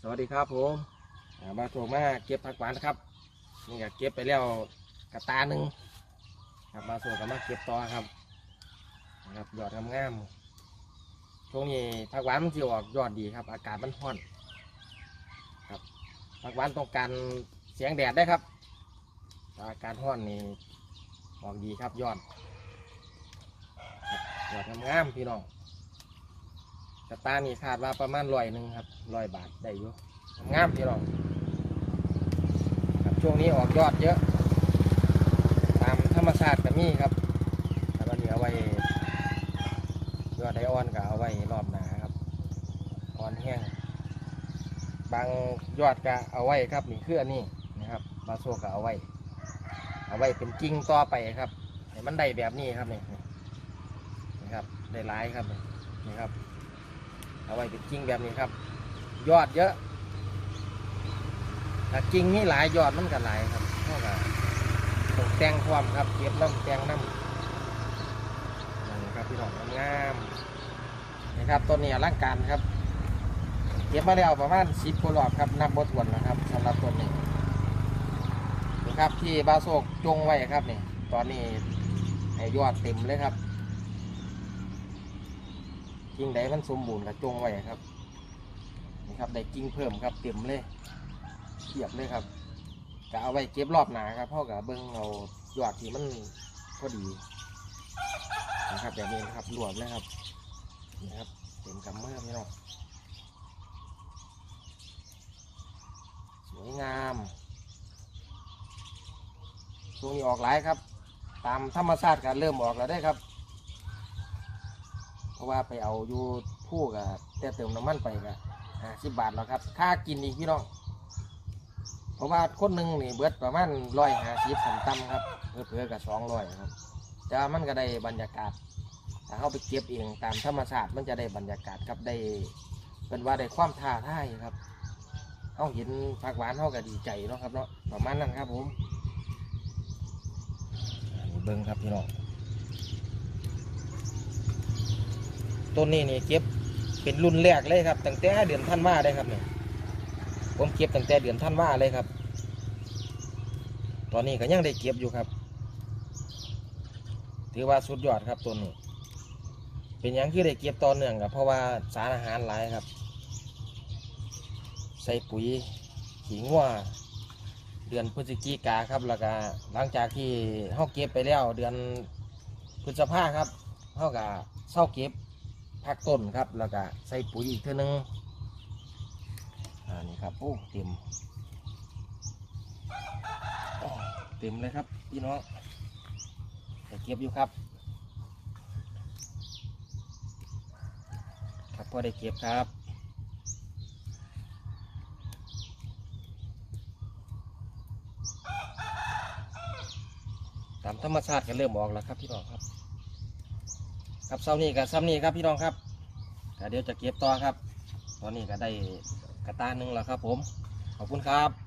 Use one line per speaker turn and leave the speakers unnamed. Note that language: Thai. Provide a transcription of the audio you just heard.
สวัสดีครับผมอ่ามาโถมาเก็บผักหวานนะครับนี่ก็เก็บไปแล้วกระตาหนึ่งครับมาโถกับมาเก็บต่อครับนะครับยอดงามๆช่วงนี้ผักหวานมันจะออกยอดดีครับ อากาศมันร้อนครับผักหวานต้องการเสียงแดดได้ครับ อากาศร้อนนี่ออกดีครับยอดยอดงามๆพี่น้อง กระตานี่คาดว่าประมาณร้อยหนึ่งครับร้อยบาทได้อยู่งามพี่น้องครับช่วงนี้ออกยอดเยอะ ตามธรรมชาติก็มีครับแต่วันนี้เอไว้ยอดไดออนก็เอาไว้รอบหนาครับอ่อนแห้งบางยอดก็เอาไว้ครับนี่คืออันนี้นะครับบาโซก็เอาไว้ เอาไว้เป็นกิ่งต่อไปครับให้มันได้แบบนี้ครับนี่นี่ครับได้หลายครับนี่ครับ เอาไว้เป็นกิ่งแบบนี้ครับ ยอดเยอะถ้ากิ่งนี่หลายยอดมันก็หลายครับเท่ากับต้องแต่งความครับเก็บน้ำแต่งน้ำนี่ครับพี่น้องงามนี่ครับต้นนี้อลังการครับเก็บมาแล้วประมาณสิบกว่ารอบครับนับบทวนนะครับสำหรับต้นนี้นี่ครับที่บาโศกจงไว้ครับนี่ตอนนี้ให้ยอดเต็มเลยครับ กิ่งใดมันสมบูรณ์กับจงไว้ครับนี่ครับได้กิ่งเพิ่มครับเต็มเลยเทียบเลยครับก็เอาไว้เก็บรอบหนาครับเพราะกับเบิ้งเอายอดที่มันพอดีนะครับแบบนี้นะครับรวมเลยครับนี่ครับเต็มกำมือพี่น้องสวยงามช่วงนี้ออกหลายครับ ตามธรรมชาติการเริ่มออกแล้วได้ครับ เพราะว่าไปเอาอยู่ผู้กับแต่เติมน้ำมันไปกับห้าสิบบาทแล้วครับ ค่ากินอีกพี่น้อง เพราะว่าคนหนึ่งนี่เบิดประมาณร้อยห้าสิบสันต่ำครับเพื่อๆกับสองร้อยครับจะมันก็ได้บรรยากาศ ถ้าเขาไปเก็บเองตามธรรมชาติมันจะได้บรรยากาศครับได้เป็นว่าได้ความท้าทายครับเขาเห็นผักหวานเขาก็ดีใจเนาะครับเนาะประมาณนั้นครับผมนี่เบิ้งครับพี่น้อง ต้นนี้นี่เก็บเป็นรุ่นแรกเลยครับตั้งแต่เดือนท่านว่าได้ครับเนี่ยผมเก็บตั้งแต่เดือนท่านว่าเลยครับ ตอนนี้ก็ยังได้เก็บอยู่ครับ ถือว่าสุดยอดครับต้นนี้ เป็นหยังคือได้เก็บต่อเนื่องกับเพราะว่าสารอาหารหลายครับ ใส่ปุ๋ยขี้งัวเดือนพฤศจิกาครับแล้วก็หลังจากที่เฮาเก็บไปแล้วเดือนพฤษภาครับเฮาก็เศร้าเก็บ พักต้นครับ แล้วก็ใส่ปุ๋ยอีกเท่านึงอ่านี่ครับโอ้เต็มเต็มเลยครับพี่น้องแต่เก็บอยู่ครับครับพอได้เก็บครับตามธรรมชาติก็เริ่มออกแล้วครับพี่น้องครับ ครับเซานี่กับซ้ำนี่ครับพี่น้องครับก็เดี๋ยวจะเก็บต่อครับ ตอนนี้ก็ได้กระตาหนึ่งแล้วครับผม ขอบคุณครับ